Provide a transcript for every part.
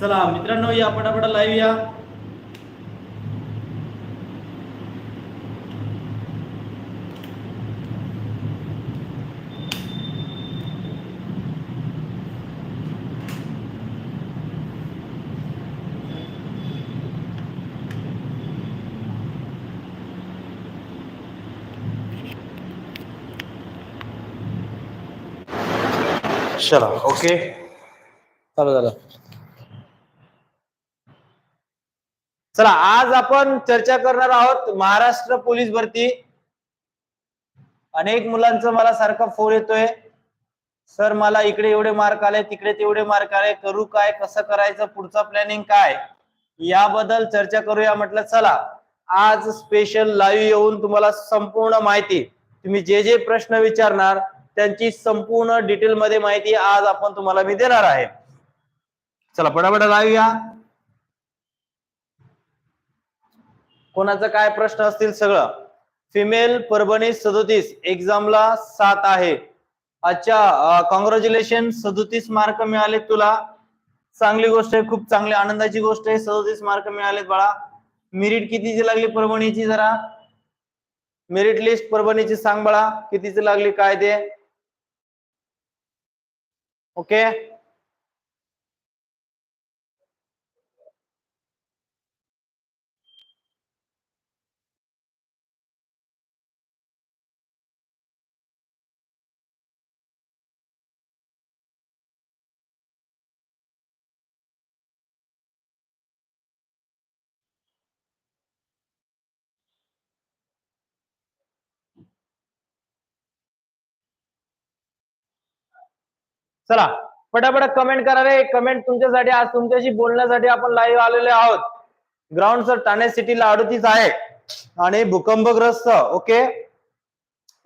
चला मित्रांनो या पटापट लाईव्ह या. चला ओके. चालू झालं. चला आज आपण चर्चा करणार आहोत महाराष्ट्र पोलीस भरती. अनेक मुलांचं मला सारखा फोन येतोय. सर मला इकडे एवढे मार्क आले तिकडे तेवढे मार्क आले. करू काय कसं करायचं पुढचा प्लॅनिंग काय? याबद्दल चर्चा करूया म्हटलं चला. आज स्पेशल लाईव्ह येऊन तुम्हाला संपूर्ण माहिती तुम्ही जे जे प्रश्न विचारणार त्यांची संपूर्ण डिटेल मध्ये माहिती आज आपण तुम्हाला मी देणार आहे. चला पटापट लाईव्ह या. कोणाचा काय प्रश्न असतील सगळं? फिमेल परभणी सदोतीस. एक्झामला सात आहे. अच्छा कॉंग्रॅच्युलेशन सदोतीस मार्क मिळाले तुला. चांगली गोष्ट आहे खूप चांगली आनंदाची गोष्ट आहे सदोतीस मार्क मिळालेत बाळा. मेरिट कितीची लागली परभणीची जरा? मेरिट लिस्ट परभणीची सांग बाळा कितीची लागली काय ते? ओके चला पटापट कमेंट करा रे. कमेंट तुमच्यासाठी आज तुमच्याशी बोलण्यासाठी आपण लाईव्ह आलेले आहोत. ग्राउंड सर ठाणे सिटीला अडतीस आहे. आणि भूकंपग्रस्त ओके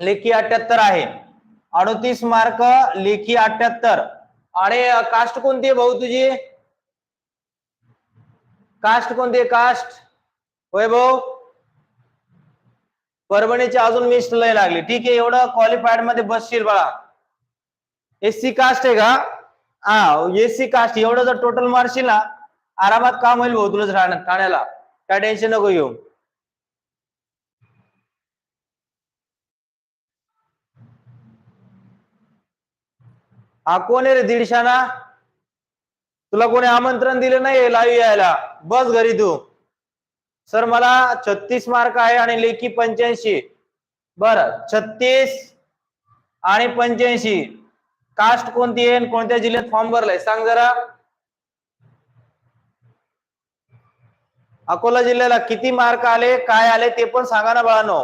लेखी अठ्याहत्तर आहे. अडतीस मार्क लेखी अठ्याहत्तर आणि कास्ट कोणती आहे भाऊ तुझी? कास्ट कोणती आहे? कास्ट होय भाऊ? परभणीची अजून मिस्ट लय लागली. ठीक आहे एवढं क्वालिफाईडमध्ये बसशील बाळा. एससी कास्ट आहे का? हा एससी कास्ट एवढं जर टोटल मारशील ना आरामात काम होईल भाऊ तुला ठाण्याला. काय टेन्शन नको येऊ हा कोण आहे रे दीडशाना? तुला कोणी आमंत्रण दिलं नाही लाईव्ह यायला? बस घरी तू. सर मला छत्तीस मार्क आहे आणि लेखी पंच्याऐंशी. बर छत्तीस आणि पंच्याऐंशी. कास्ट कोणती आहे कोणत्या जिल्ह्यात फॉर्म भरलाय? सांग जरा. अकोला जिल्ह्याला किती मार्क आले काय आले ते पण सांगा ना बाळानो.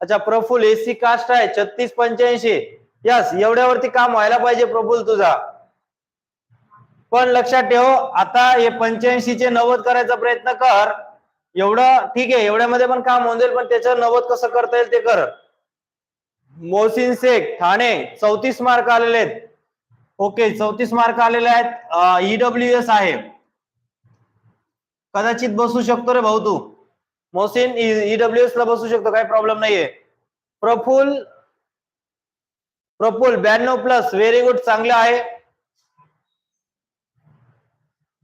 अच्छा प्रफुल एसी कास्ट आहे छत्तीस पंच्याऐंशी. यस एवढ्यावरती काम व्हायला पाहिजे प्रफुल तुझा. पण लक्षात ठेव आता हे पंच्याऐंशी चे नव्वद करायचा प्रयत्न कर. एवढं ठीक आहे एवढ्यामध्ये पण काम होऊन जाईल पण त्याच्यावर नव्वद कसं करता येईल ते कर. मोहसिन शेख ठाणे चौतीस मार्क आलेले आहेत. ओके चौतीस मार्क आलेले आहेत ईडब्ल्यू एस आहे कदाचित बसू शकतो रे भाऊ तू. Mohsin e, E W S ला बसू शकतो काही प्रॉब्लेम नाहीये. प्रफुल प्रफुल ब्याण्णव प्लस व्हेरी गुड चांगले आहे.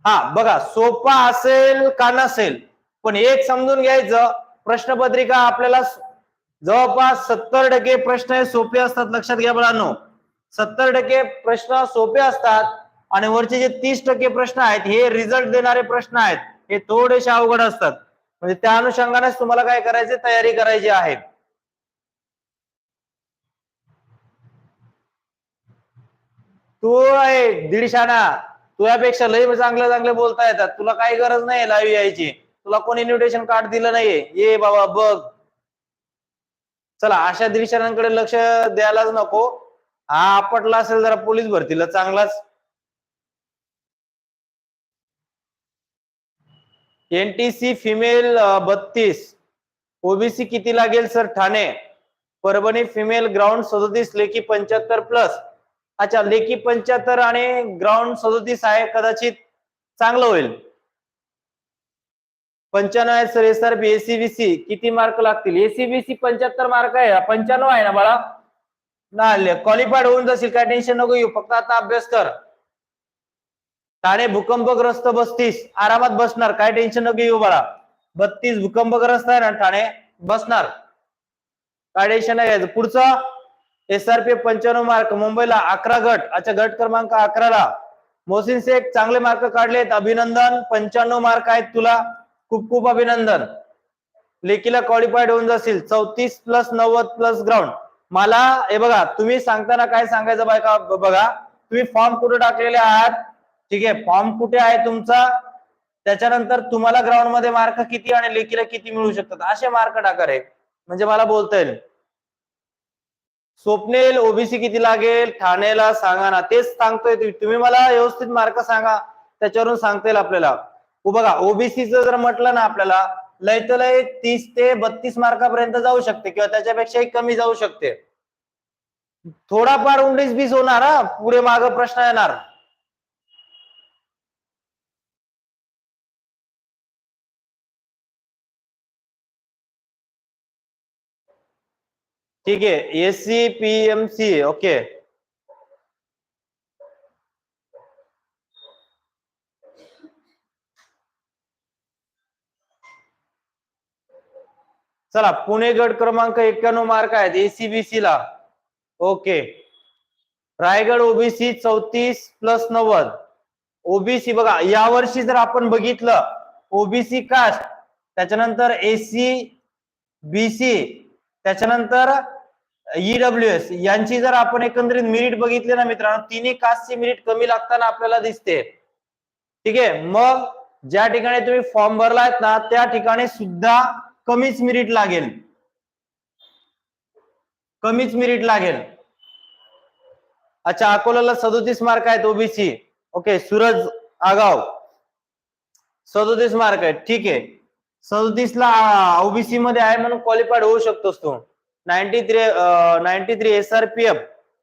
हा बघा सोपा असेल का नसेल पण एक समजून घ्यायचं प्रश्नपत्रिका आपल्याला जवळपास सत्तर टक्के प्रश्न हे सोपे असतात लक्षात घ्या मुलांनो सत्तर टक्के प्रश्न सोपे असतात आणि वरचे जे तीस टक्के प्रश्न आहेत हे रिझल्ट देणारे प्रश्न आहेत हे थोडेसे अवघड असतात. म्हणजे त्या अनुषंगानेच तुम्हाला काय करायचे तयारी करायची आहे. तू आहे दीडशाना. तुझ्यापेक्षा लय चांगलं चांगलं बोलता येतात. तुला काही गरज नाही लाईव्ह यायची. तुला कोणी इन्व्हिटेशन कार्ड दिलं नाहीये. ये बाबा बघ. चला अशा दीडशांकडे लक्ष द्यायलाच नको. हा आपटला असेल जरा पोलीस भरतीला चांगलाच. एनटीसी फिमेल बत्तीस. ओबीसी किती लागेल sir? Thane. Parbhani female ground सदोतीस लेखी पंच्याहत्तर प्लस अच्छा लेखी पंच्याहत्तर आणि ग्राउंड सदोतीस आहे कदाचित चांगलं होईल. पंच्याण्णव आहे sir. S R B SEBC किती मार्क लागतील? एसीबीसी पंच्याहत्तर मार्क आहे. पंच्याण्णव आहे ना बाळा? ना क्वालिफाईड होऊन जाशील. काय टेन्शन नको येऊ फक्त आता अभ्यास कर. ठाणे भूकंपग्रस्त बस्तीस. आरामात बसणार. काय टेन्शन नको येऊ बाळा. बत्तीस भूकंपग्रस्त आहे ना ठाणे. बसणार. काय टेन्शन नाही घ्यायचं. पुढचं. पी पंच्याण्णव मार्क मुंबईला अकरा गट. अच्छा गट क्रमांक अकराला. मोहसिन शेख चांगले मार्क काढलेत. अभिनंदन. पंच्याण्णव मार्क आहेत तुला. खूप खूप अभिनंदन. लेकीला क्वालिफाईड होऊन जातील चौतीस प्लस नव्वद प्लस ग्राउंड मला हे बघा तुम्ही सांगताना काय सांगायचं बायका बघा. तुम्ही फॉर्म कुठे टाकलेले आहात? ठीक आहे फॉर्म कुठे आहे तुमचा? त्याच्यानंतर तुम्हाला ग्राउंडमध्ये मार्क किती आणि लेकीला किती मिळू शकतात? असे मार्क टाका रे. म्हणजे मला बोलता येईल. स्वप्नेल ओबीसी किती लागेल? ठाण्याला सांगा ना. तेच सांगतोय तुम्ही. तुम्ही मला व्यवस्थित मार्क सांगा. त्याच्यावरून सांगता येईल आपल्याला. बघा ओबीसीचं जर म्हटलं ना आपल्याला लय तर लय तीस ते बत्तीस मार्कापर्यंत जाऊ शकते किंवा त्याच्यापेक्षाही कमी जाऊ शकते. थोडाफार उन्नीस बीस होणार हा. पुढे माग प्रश्न येणार. ठीक आहे. SE P M C okay. चला पुणे गट क्रमांक एक्क्याण्णव मार्क आहेत एसीबीसी ला. ओके. रायगड ओबीसी चौतीस प्लस नव्वद. ओबीसी बघा यावर्षी जर आपण बघितलं ओबीसी कास्ट त्याच्यानंतर एसी बीसी त्याच्यानंतर ईडब्ल्यू एस यांची जर आपण एकंदरीत मिरिट बघितली ना मित्रांनो तिन्ही कास्टची मिरिट कमी लागताना आपल्याला दिसते. ठीक आहे? मग ज्या ठिकाणी तुम्ही फॉर्म भरलायत ना त्या ठिकाणी सुद्धा कमीच मिरिट लागेल. कमीच मिरिट लागेल. अच्छा अकोल्याला सदोतीस मार्क आहेत ओबीसी ओके सूरज आगाव. सदोतीस मार्क आहेत. ठीक आहे. सदोतीस ला ओबीसी मध्ये आहे म्हणून क्वालिफाईड होऊ शकतोस तू. Ninety three ninety three S R P F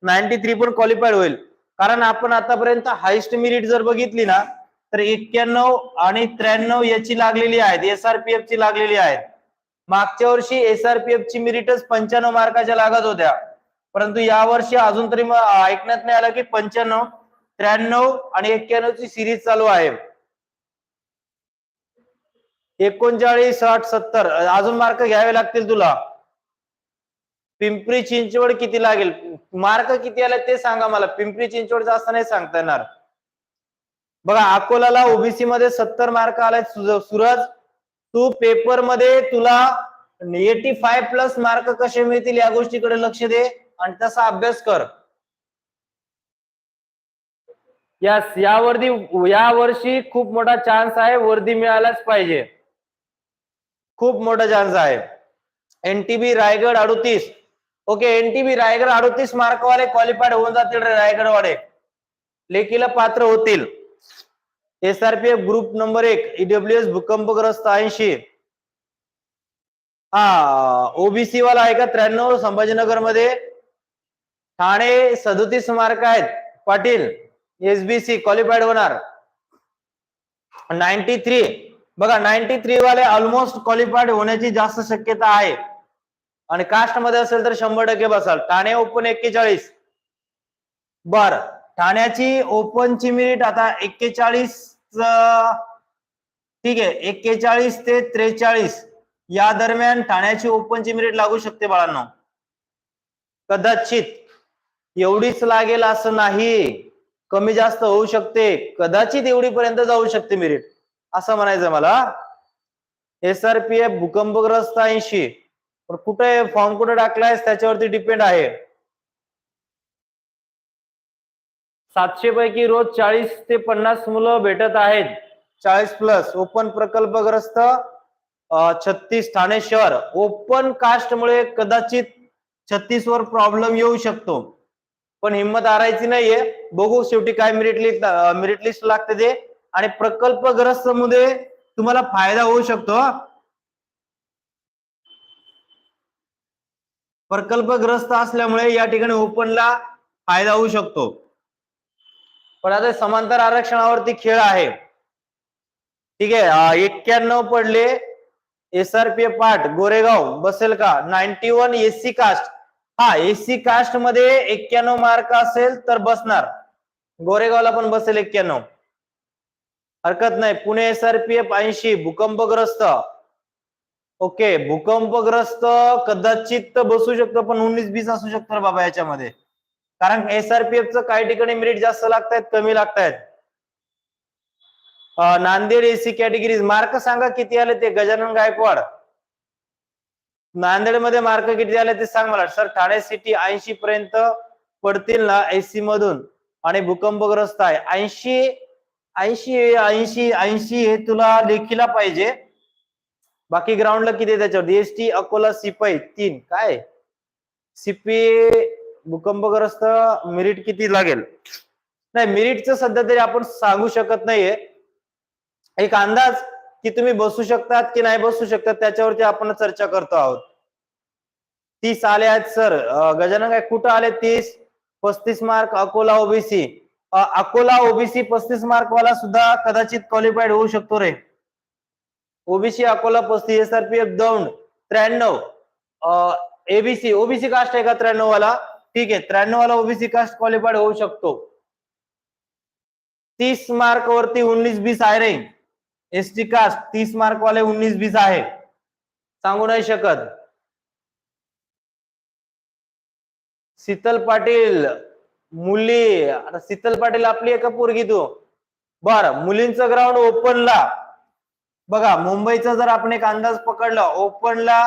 ninety three पण क्वालिफाईड होईल. कारण आपण आतापर्यंत हायस्ट मिरिट जर बघितली ना तर एक्क्याण्णव आणि त्र्याण्णव याची लागलेली आहेत. एस आर पी एफ ची लागलेली आहेत. मागच्या वर्षी एस आर पी एफ ची मिरिटच पंच्याण्णव मार्काच्या लागत होत्या. परंतु यावर्षी अजून तरी ऐकण्यात नाही आलं की पंच्याण्णव त्र्याण्णव आणि एक्क्याण्णव ची सिरीज चालू आहे. एकोणचाळीस साठ सत्तर अजून मार्क घ्यावे लागतील तुला. पिंपरी चिंचवड किती लागेल? मार्क किती आले ते सांगा मला. पिंपरी चिंचवड जास्त नाही सांगता येणार. बघा अकोलाला ओबीसी मध्ये सत्तर मार्क आलाय सूरज तू पेपरमध्ये तुला एटी फाय प्लस मार्क कसे मिळतील या गोष्टीकडे लक्ष दे आणि तसा अभ्यास कर. यस या वर्दी या वर्षी खूप मोठा चान्स आहे वर्दी मिळायलाच पाहिजे. खूप मोठा चान्स आहे. एनटीबी रायगड अडुतीस. ओके एनटीबी रायगड अडुतीस मार्कवाले क्वालिफाईड होऊन जातील रे रायगडवाले. लेखीला पात्र होतील. एसआरपीएफ ग्रुप नंबर एक ईडब्ल्यू एस भूकंपग्रस्त ऐंशी. हा ओबीसी वाला आहे का? त्र्याण्णव संभाजीनगरमध्ये ठाणे सदोतीस मार्क आहेत. पाटील एसबीसी क्वालिफाईड होणार. नाईन्टी थ्री बघा नाईन्टी थ्री वाले ऑलमोस्ट क्वालिफाईड होण्याची जास्त शक्यता आहे. आणि कास्टमध्ये असेल तर शंभर टक्के बसाल. ठाणे ओपन एक्केचाळीस. बर ठाण्याची ओपनची मिनिट आता एक्केचाळीस. ठीक आहे एक्केचाळीस ते त्रेचाळीस या दरम्यान ठाण्याची ओपनची मिनिट लागू शकते बाळांनो. कदाचित एवढीच लागेल असं नाही कमी जास्त होऊ शकते कदाचित एवढीपर्यंत जाऊ शकते मिरिट असं म्हणायचं मला. एस आर पी एफ भूकंपग्रस्त ऐंशी पण कुठे फॉर्म कुठे टाकलायस त्याच्यावरती डिपेंड आहे. सातशे पैकी रोज चाळीस ते पन्नास मुलं भेटत आहेत. चाळीस प्लस. ओपन प्रकल्पग्रस्त छत्तीस ठाणे शहर. ओपन कास्टमुळे कदाचित छत्तीस वर प्रॉब्लेम येऊ शकतो. पण हिंमत हारायची नाहीये. बघू शेवटी काय मेरिट लिस्ट मेरिट लिस्ट लागते ते. आणि प्रकल्पग्रस्त मध्ये तुम्हाला फायदा होऊ शकतो. प्रकल्पग्रस्त असल्यामुळे या ठिकाणी ओपनला फायदा होऊ शकतो. पण आता समांतर आरक्षणावरती खेळ आहे. ठीक आहे एक्क्याण्णव पडले. एसआरपी पाठ गोरेगाव बसेल का नाईन्टी वन एससी कास्ट हा एससी कास्टमध्ये एक्क्याण्णव मार्क असेल तर बसणार. गोरेगावला पण बसेल एक्क्याण्णव. हरकत नाही. पुणे एसआरपीएफ ऐंशी भूकंपग्रस्त. ओके भूकंपग्रस्त कदाचित बसू शकतो पण उन्नीस बीस असू शकतं बाबा याच्यामध्ये. कारण एसआरपीएफ च काही ठिकाणी मेरिट जास्त लागतायत कमी लागतायत. नांदेड एसी कॅटेगरीज मार्क सांगा किती आले ते गजानन गायकवाड. नांदेडमध्ये मार्क किती आले ते सांग मला. सर ठाणे सिटी ऐंशी पर्यंत पडतील ना एसी मधून. आणि भूकंपग्रस्त आहे. ऐंशी ऐंशी ऐंशी ऐंशी हे तुला लेखीला पाहिजे. बाकी ग्राउंडला किती त्याच्यावर? त्याच्यावर एसटी अकोला सिपाई तीन. काय? सिपी भूकंपग्रस्त मेरिट किती लागेल? नाही मिरिटचं सध्या तरी आपण सांगू शकत नाहीये. एक अंदाज की तुम्ही बसू शकतात की नाही बसू शकतात त्याच्यावरती आपण चर्चा करतो आहोत. तीस आले आहेत सर. गजानन काय कुठं आले तीस? पस्तीस mark Akola OBC. Akola OBC पस्तीस मार्क वाला सुद्धा कदाचित क्वालिफाईड होऊ शकतो रे. ओबीसी अकोला पस्तीस S R P F Daund त्र्याण्णव. एबीसी ओबीसी कास्ट आहे का त्र्याण्णव वाला ठीक आहे त्र्याण्णव वाला ओबीसी कास्ट क्वालिफाईड होऊ शकतो. तीस मार्क वरती उन्नीस बीस आहे रे. एस टी कास्ट तीस मार्क वाले उन्नीस बीस आहे. सांगू नाही शकत. शीतल पाटील मुली आता शीतल पाटील आपली एका पोरगी तू? बर मुलींचं ग्राउंड ओपनला बघा मुंबईचा जर आपण एक अंदाज पकडला ओपनला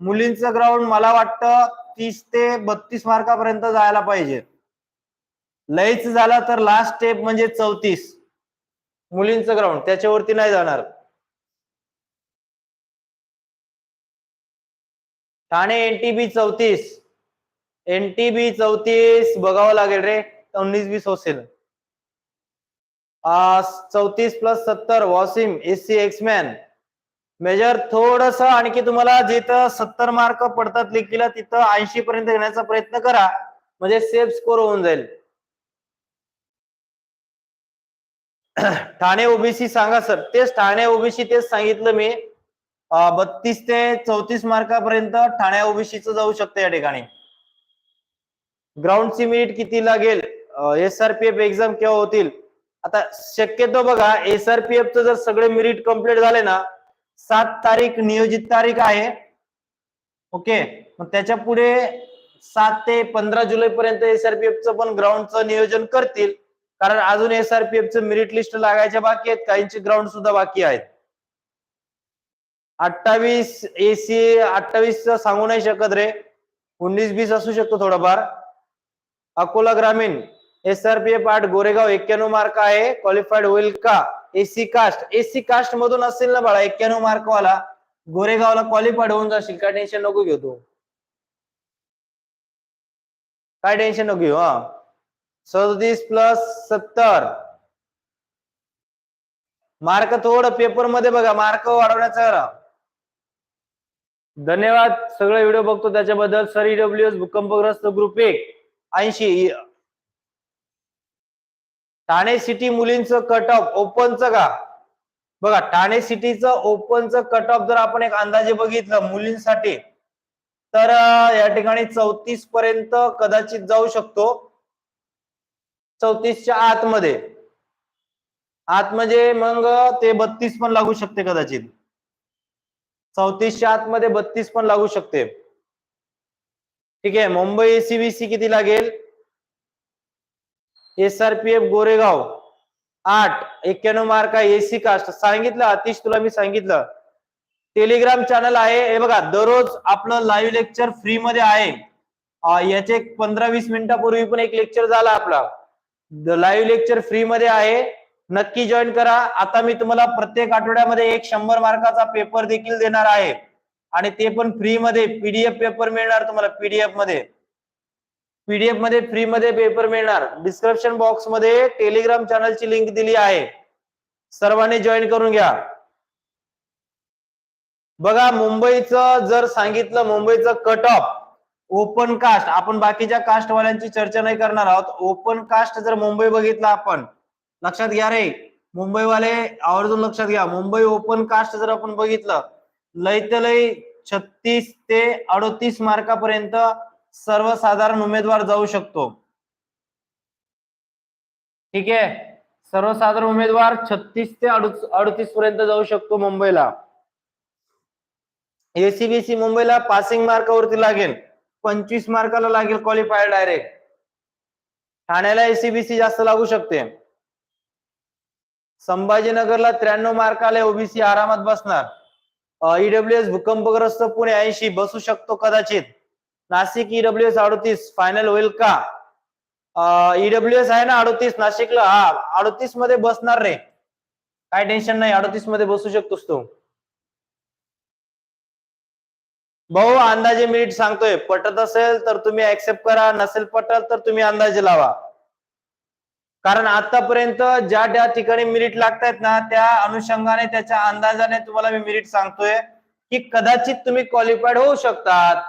मुलींचं ग्राउंड मला वाटतं तीस ते बत्तीस मार्कापर्यंत जायला पाहिजे. लयच झाला तर लास्ट स्टेप म्हणजे चौतीस. मुलींचं ग्राउंड त्याच्यावरती नाही जाणार. ठाणे एनटीबी चौतीस. एनटीबी चौतीस बघावं लागेल रे उन्नीस बीस होसेल चौतीस प्लस सत्तर वॉसिम एससी एक्समॅन मेजर थोडस आणखी तुम्हाला जिथं सत्तर मार्क पडतात लिखीला तिथं ऐंशी पर्यंत घेण्याचा प्रयत्न करा. म्हणजे सेफ स्कोर होऊन जाईल. ठाणे ओबीसी सांगा सर. तेच ठाणे ओबीसी तेच सांगितलं मी. बत्तीस ते चौतीस मार्कापर्यंत ठाणे ओबीसीच जाऊ शकतं या ठिकाणी. ग्राउंडची मिनिट किती लागेल? एसआरपीएफ एक्झाम केव्हा होतील? आता शक्यतो बघा एसआरपीएफ च जर सगळे मिरिट कंप्लीट झाले ना सात तारीख नियोजित तारीख आहे. ओके? मग त्याच्या पुढे सात ते पंधरा जुलै पर्यंत एसआरपीएफ च पण ग्राउंडचं नियोजन करतील. कारण अजून एसआरपीएफ च मेरिट लिस्ट लागायच्या बाकी आहेत. काहींचे ग्राउंड सुद्धा बाकी आहेत. अठ्ठावीस एसी अठ्ठावीस सांगू नाही शकत रे. उन्नीस बीस असू शकतो थोडाफार. अकोला ग्रामीण एसआरपीएफ आठ गोरेगाव एक्क्याण्णव मार्क आहे. क्वालिफाईड होईल का? एसी कास्ट एसी कास्ट मधून असेल ना बाळा एक्क्याण्णव मार्क वाला गोरेगावला क्वालिफाईड होऊन जाशील. काय टेन्शन नको घेऊ तू. काय टेन्शन नको घेऊ हा. सदतीस प्लस सत्तर. मार्क थोडं पेपरमध्ये बघा मार्क वाढवण्याचा करा धन्यवाद सगळे व्हिडिओ बघतो त्याच्याबद्दल. सर ईडब्ल्यू एस भूकंपग्रस्त ग्रुप एक. ऐंशी ठाणे सिटी मुलींचं कट ऑफ ओपनचं का? बघा ठाणे सिटीचं ओपनचं कट ऑफ जर आपण एक अंदाजे बघितलं मुलींसाठी तर या ठिकाणी चौतीस पर्यंत कदाचित जाऊ शकतो. चौतीसच्या आतमध्ये. आत म्हणजे मग ते बत्तीस पण लागू शकते कदाचित. चौतीसच्या आतमध्ये बत्तीस पण लागू शकते. ठीक आहे मुंबई एसीबीसी किती लागेल? एसआरपीएफ गोरेगाव. आठ एक्क्याण्णव मार्क आहे एसी कास्ट सांगितलं अतिश तुला मी सांगितलं. टेलिग्राम चॅनल आहे. हे बघा दररोज आपलं लाईव्ह लेक्चर फ्री मध्ये आहे. याचे पंधरा वीस मिनिटापूर्वी पण एक लेक्चर झाला आपला. लाईव्ह लेक्चर फ्री मध्ये आहे. नक्की जॉईन करा. आता मी तुम्हाला प्रत्येक आठवड्यामध्ये एक शंभर मार्काचा पेपर देखील देणार आहे. आणि ते पण फ्री मध्ये पीडीएफ पेपर मिळणार तुम्हाला पीडीएफमध्ये. पीडीएफमध्ये फ्री मध्ये पेपर मिळणार. डिस्क्रिप्शन बॉक्समध्ये टेलिग्राम चॅनलची लिंक दिली आहे. सर्वांनी जॉईन करून घ्या. बघा मुंबईचं जर सांगितलं मुंबईचं कट ऑफ ओपन कास्ट आपण बाकीच्या कास्टवाल्यांची चर्चा नाही करणार आहोत. ओपन कास्ट जर मुंबई बघितलं आपण लक्षात घ्या रे. मुंबईवाले आवर्जून लक्षात घ्या. मुंबई ओपन कास्ट जर आपण बघितलं लय ते लय छत्तीस ते अडोतीस मार्कापर्यंत सर्वसाधारण उमेदवार जाऊ शकतो. ठीक आहे? सर्वसाधारण उमेदवार छत्तीस ते अडतीस पर्यंत जाऊ शकतो मुंबईला. एसीबीसी मुंबईला पासिंग मार्कावरती लागेल. पंचवीस मार्काला लागेल क्वालिफायर डायरेक्ट ठाण्याला एसीबीसी जास्त लागू शकते. संभाजीनगरला त्र्याण्णव मार्क आले ओबीसी आरामात बसणार. ईडब्ल्यू एस भूकंपग्रस्त पुणे ऐंशी बसू शकतो कदाचित. नाशिक ईडब्ल्यू एस अडतीस फायनल होईल का? ईडब्ल्यू एस आहे ना अडतीस नाशिकला? हा अडतीसमध्ये बसणार रे. काय टेन्शन नाही अडतीसमध्ये बसू शकतोस तू. भाऊ अंदाजे मिनिट सांगतोय. पटत असेल तर तुम्ही ऍक्सेप्ट करा नसेल पटत तर तुम्ही अंदाजे लावा. कारण आतापर्यंत ज्या ज्या ठिकाणी मिनिट लागतायत ना त्या अनुषंगाने त्याच्या अंदाजाने तुम्हाला मी मिनिट सांगतोय की कदाचित तुम्ही क्वालिफाईड होऊ शकतात.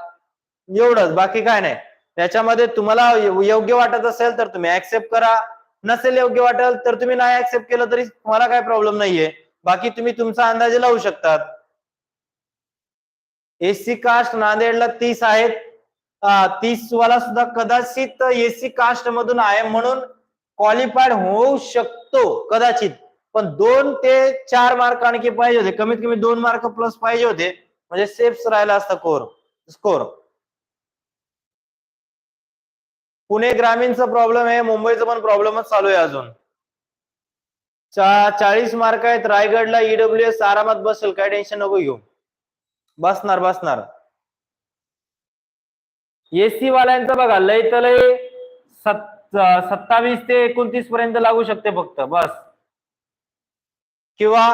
एवढंच. बाकी काय नाही. त्याच्यामध्ये तुम्हाला योग्य वाटत असेल तर तुम्ही ऍक्सेप्ट करा. नसेल योग्य वाटेल तर तुम्ही नाही ऍक्सेप्ट केलं तरी तुम्हाला काय प्रॉब्लेम नाहीये. बाकी तुम्ही तुमचा अंदाजे लावू शकतात. एसी कास्ट नांदेडला तीस आहेत. तीस वाला सुद्धा कदाचित एसी कास्ट मधून आहे म्हणून क्वालिफाईड होऊ शकतो कदाचित. पण दोन ते चार मार्क आणखी पाहिजे होते. कमीत कमी दोन मार्क प्लस पाहिजे होते. म्हणजे सेफ राहिला असता कोर स्कोर पुणे ग्रामीणचा प्रॉब्लेम आहे मुंबईचा पण प्रॉब्लेमच चालू आहे अजून. चाळीस मार्क आहेत रायगडला ईडब्ल्यू एस आरामात बसेल काय टेन्शन नको घेऊ. बसणार बसणार. एसी वाल्यांचं बघा लय तर लय सत्तावीस ते एकोणतीस पर्यंत लागू शकते फक्त बस. किंवा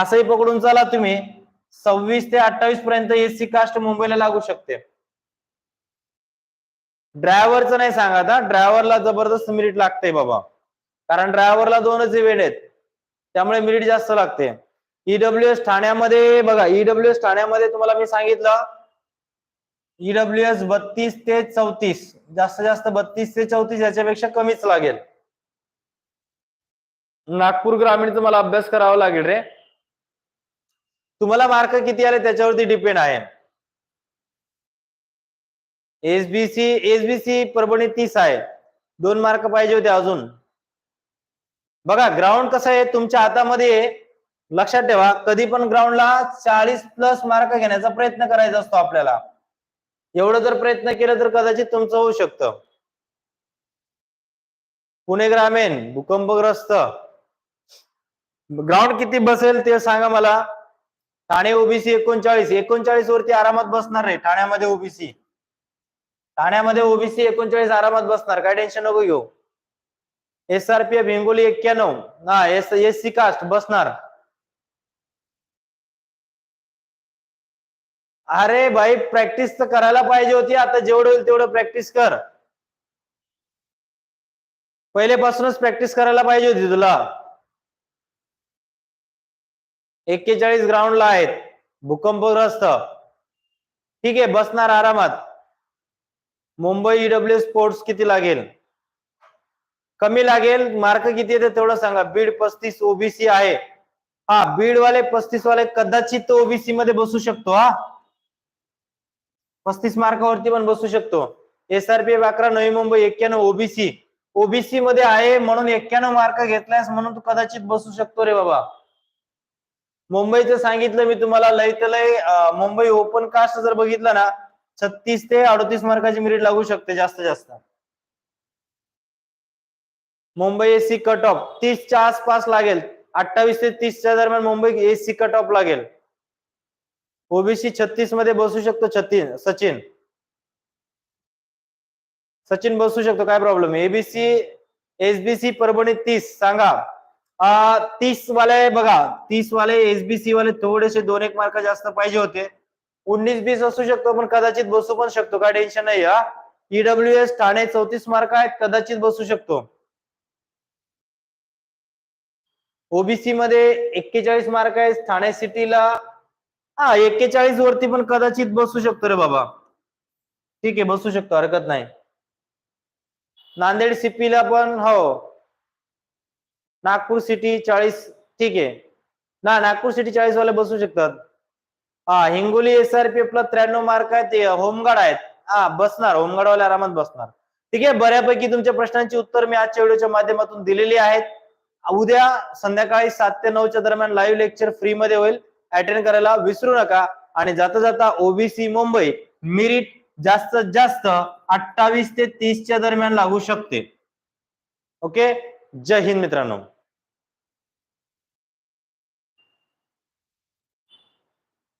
असंही पकडून चला तुम्ही सव्वीस ते अठ्ठावीस पर्यंत एसी कास्ट मुंबईला लागू शकते. ड्रायव्हरचं नाही सांगा ड्रायव्हरला जबरदस्त मिरिट लागते बाबा. कारण ड्रायव्हरला दोनच इव्हेंट आहेत. त्यामुळे मिरिट जास्त लागते. ईडब्ल्यू एस ठाण्यामध्ये बघा ईडब्ल्यू एस ठाण्यामध्ये तुम्हाला मी सांगितलं ईडब्ल्यू एस बत्तीस ते चौतीस. जास्त जास्त बत्तीस ते चौतीस याच्यापेक्षा कमीच लागेल. नागपूर ग्रामीण तुम्हाला अभ्यास करावा लागेल रे. तुम्हाला मार्क किती आले त्याच्यावरती डिपेंड आहे. एसबीसी एसबीसी परभणी तीस आहे. दोन मार्क पाहिजे होते अजून. बघा ग्राउंड कसं आहे तुमच्या हातामध्ये लक्षात ठेवा कधी पण ग्राउंडला चाळीस प्लस मार्क घेण्याचा प्रयत्न करायचा असतो आपल्याला. एवढं जर प्रयत्न केलं तर कदाचित तुमचं होऊ शकतं. पुणे ग्रामीण भूकंपग्रस्त. ग्राउंड किती बसेल ते सांगा मला. ठाणे ओबीसी एकोणचाळीस एकोणचाळीस वरती आरामात बसणार आहे ठाण्यामध्ये ओबीसी ठाण्यामध्ये ओबीसी एकोणचाळीस आरामात बसणार. काय टेन्शन नको घेऊ. S R P F Hingoli एक्क्याण्णव. हा एस एस सी कास्ट बसणार. अरे भाई प्रॅक्टिस तर करायला पाहिजे होती. आता जेवढं होईल तेवढं प्रॅक्टिस कर. पहिलेपासूनच प्रॅक्टिस करायला पाहिजे होती तुला. एक्केचाळीस ग्राउंडला आहेत. भूकंपग्रस्त. ठीक आहे बसणार आरामात. मुंबई ईडब्ल्यू स्पोर्ट्स किती लागेल? कमी लागेल मार्क किती येते तेवढं सांगा. बीड पस्तीस ओबीसी आहे. हा बीड वाले पस्तीस वाले कदाचित ओबीसी मध्ये बसू शकतो हा. पस्तीस मार्कावरती पण बसू शकतो. एसआरपी अकरा नवी मुंबई एक्क्याण्णव ओबीसी ओबीसी मध्ये आहे म्हणून एक्क्याण्णव मार्क घेतलायस म्हणून तू कदाचित बसू शकतो रे बाबा. मुंबईचं सांगितलं मी तुम्हाला लय तर लय मुंबई ओपन कास्ट जर बघितलं ना छत्तीस ते अडतीस मार्काची मेरिट लागू शकते जास्त जास्त. मुंबई एसी कट ऑफ तीसच्या आसपास लागेल. अठ्ठावीस ते तीसच्या दरम्यान मुंबई एसी कट ऑफ लागेल. ओबीसी छत्तीसमध्ये बसू शकतो छत्तीस सचिन. सचिन बसू शकतो काय प्रॉब्लेम एबीसी एसबीसी परभणी तीस सांगा. तीस वाले बघा तीस वाले एसबीसी वाले थोडेसे दोन एक मार्क जास्त पाहिजे होते. उन्नीस बीस असू शकतो पण कदाचित बसू पण शकतो. काय टेन्शन नाही हा. ईडब्ल्यू एस ठाणे चौतीस मार्क आहेत कदाचित बसू शकतो. ओबीसी मध्ये एक्केचाळीस मार्क आहेत ठाणे सिटीला हा एक्केचाळीस वरती पण कदाचित बसू शकतो रे बाबा. ठीक आहे बसू शकतो हरकत नाही. नांदेड सिपीला पण हो. नागपूर सिटी चाळीस ठीक आहे. ना नागपूर सिटी चाळीस वाले बसू शकतात. हा हिंगोली एसआरपी प्लस त्र्याण्णव मार्क आहेत ते होमगार्ड आहेत. हा बसणार होमगार्डवाल्या आरामात बसणार. ठीक आहे बऱ्यापैकी तुमच्या प्रश्नांची उत्तर मी आजच्या व्हिडिओच्या माध्यमातून दिलेली आहेत. उद्या संध्याकाळी सात ते नऊच्या दरम्यान लाईव्ह लेक्चर फ्री मध्ये होईल. अटेंड करायला विसरू नका. आणि जाता जाता ओबीसी मुंबई मिरिट जास्तीत जास्त अठ्ठावीस ते तीसच्या दरम्यान लागू शकते. ओके जय हिंद मित्रांनो.